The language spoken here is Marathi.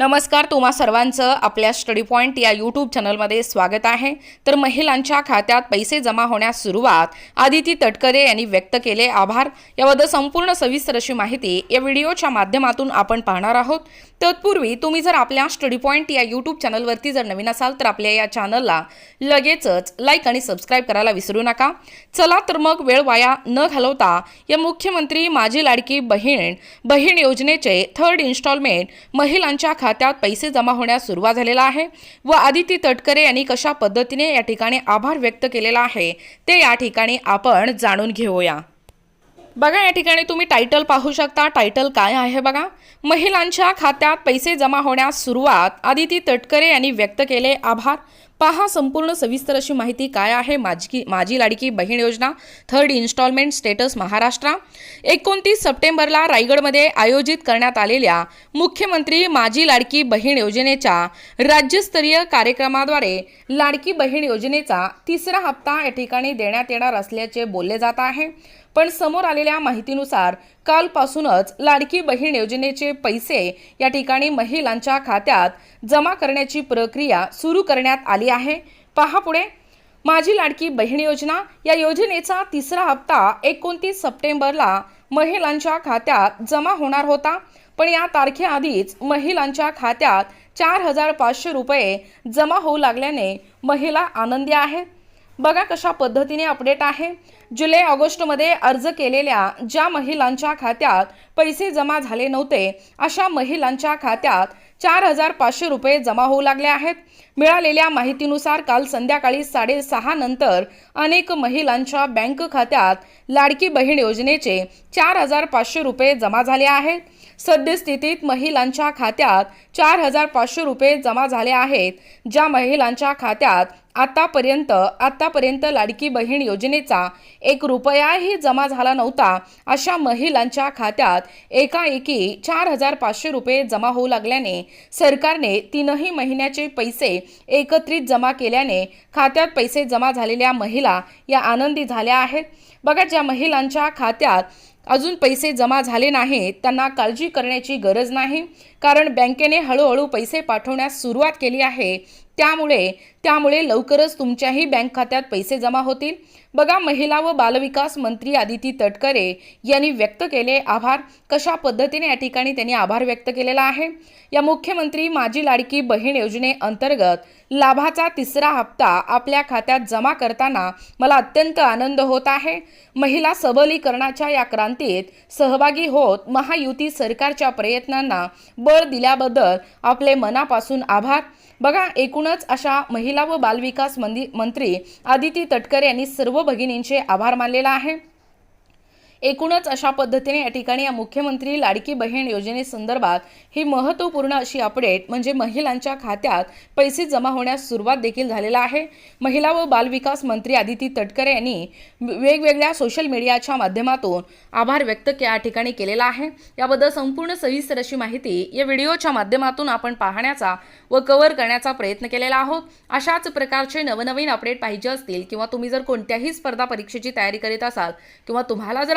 नमस्कार तुम्हा सर्वांचं आपल्या स्टडी पॉईंट या यूट्यूब चॅनलमध्ये स्वागत आहे. तर महिलांच्या खात्यात पैसे जमा होण्यास सुरुवात आदिती तटकरे यांनी व्यक्त केले. आभार. याबद्दल संपूर्ण सविस्तर अशी माहिती या व्हिडिओच्या माध्यमातून आपण पाहणार आहोत. तत्पूर्वी तुम्ही जर आपल्या स्टडी पॉईंट या यूट्यूब चॅनलवरती जर नवीन असाल तर आपल्या या चॅनलला लगेचच लाईक आणि सबस्क्राईब करायला विसरू नका. चला तर मग वेळ वाया न घालवता या मुख्यमंत्री माझी लाडकी बहीण बहीण योजनेचे थर्ड इन्स्टॉलमेंट महिलांच्या खात्यात पैसे जमा होण्यास सुरुवात झालेला आहे व आदिती तटकरे यांनी कशा पद्धतीने या ठिकाणी आभार व्यक्त केलेला आहे ते या ठिकाणी आपण जाणून घेऊया. बघा या ठिकाणी तुम्ही टायटल पाहू शकता. टायटल काय आहे बघा? महिलांच्या खात्यात पैसे जमा होण्यास सुरुवात आदिती तटकरे यांनी व्यक्त केले आभार. पहा संपूर्ण सविस्तर अशी माहिती काय आहे माझी माझी लाडकी बहीण योजना थर्ड इन्स्टॉलमेंट स्टेटस महाराष्ट्र. एकोणतीस सप्टेंबरला रायगडमध्ये आयोजित करण्यात आलेल्या मुख्यमंत्री माझी लाडकी बहीण योजनेच्या राज्यस्तरीय कार्यक्रमाद्वारे लाडकी बहीण योजनेचा तिसरा हप्ता या ठिकाणी देण्यात येणार असल्याचे बोलले जात आहे. पण समोर आलेल्या माहितीनुसार कालपासूनच लाडकी बहीण योजनेचे पैसे या ठिकाणी महिलांच्या खात्यात जमा करण्याची प्रक्रिया सुरू करण्यात आली आहे. पहा पुढे. माझी लाडकी बहीण योजना या योजनेचा तिसरा हप्ता एकोणतीस सप्टेंबरला महिलांच्या खात्यात जमा होणार होता पण या तारखेआधीच महिलांच्या खात्यात चार हजार पाचशे रुपये जमा होऊ लागल्याने महिला आनंदी आहेत. बघा कशा पद्धतीने अपडेट आहे. जुलै ऑगस्टमध्ये अर्ज केलेल्या ज्या महिलांच्या खात्यात पैसे जमा झाले नव्हते अशा महिलांच्या खात्यात चार हजार पाचशे रुपये जमा होऊ लागले आहेत. मिळालेल्या माहितीनुसार काल संध्याकाळी साडेसहा नंतर अनेक महिलांच्या बँक खात्यात लाडकी बहीण योजनेचे चार हजार पाचशे रुपये जमा झाले आहेत. सद्यस्थितीत महिलांच्या खात्यात चार हजार पाचशे रुपये जमा झाले आहेत. ज्या महिलांच्या खात्यात आतापर्यंत आतापर्यंत लाडकी बहीण योजनेचा एक रुपयाही जमा झाला नव्हता अशा महिलांच्या खात्यात एकाएकी चार हजार पाचशे रुपये जमा होऊ लागल्याने सरकारने तीनही महिन्याचे पैसे एकत्रित जमा केल्याने खात्यात पैसे जमा झालेल्या महिला या आनंदी झाल्या आहेत. बघा ज्या महिलांच्या खात्यात अजून पैसे जमा झाले नाहीत त्यांना काळजी करण्याची गरज नाही कारण बँकेने हळूहळू पैसे पाठवण्यास सुरुवात केली आहे. त्यामुळे त्यामुळे लवकरच तुमच्याही बँक खात्यात पैसे जमा होतील. बघा महिला व बालविकास मंत्री आदिती तटकरे यांनी व्यक्त केले आभार. कशा पद्धतीने या ठिकाणी त्यांनी आभार व्यक्त केलेला आहे? या मुख्यमंत्री माझी लाडकी बहीण योजनेअंतर्गत लाभाचा तिसरा हप्ता आपल्या खात्यात जमा करताना मला अत्यंत आनंद होत आहे. महिला सबलीकरणाच्या या क्रांतीत सहभागी होत महायुती सरकारच्या प्रयत्नांना बळ दिल्याबद्दल आपले मनापासून आभार. बघा एकूण म्हणूनच अशा महिला व बालविकास मंदी मंत्री आदिती तटकरे यांनी सर्व भगिनींचे आभार मानलेला आहे. एकूणच अशा पद्धतीने या ठिकाणी या मुख्यमंत्री लाडकी बहीण योजनेसंदर्भात ही महत्त्वपूर्ण अशी अपडेट म्हणजे महिलांच्या खात्यात पैसे जमा होण्यास सुरुवात देखील झालेला आहे. महिला व बालविकास मंत्री आदिती तटकरे यांनी वेगवेगळ्या सोशल मीडियाच्या माध्यमातून आभार व्यक्त या ठिकाणी केलेला आहे. याबद्दल संपूर्ण सविस्तर अशी माहिती या व्हिडिओच्या माध्यमातून आपण पाहण्याचा व कव्हर करण्याचा प्रयत्न केलेला आहोत. अशाच प्रकारचे नवनवीन अपडेट पाहिजे असतील किंवा तुम्ही जर कोणत्याही स्पर्धा परीक्षेची तयारी करीत असाल किंवा तुम्हाला जर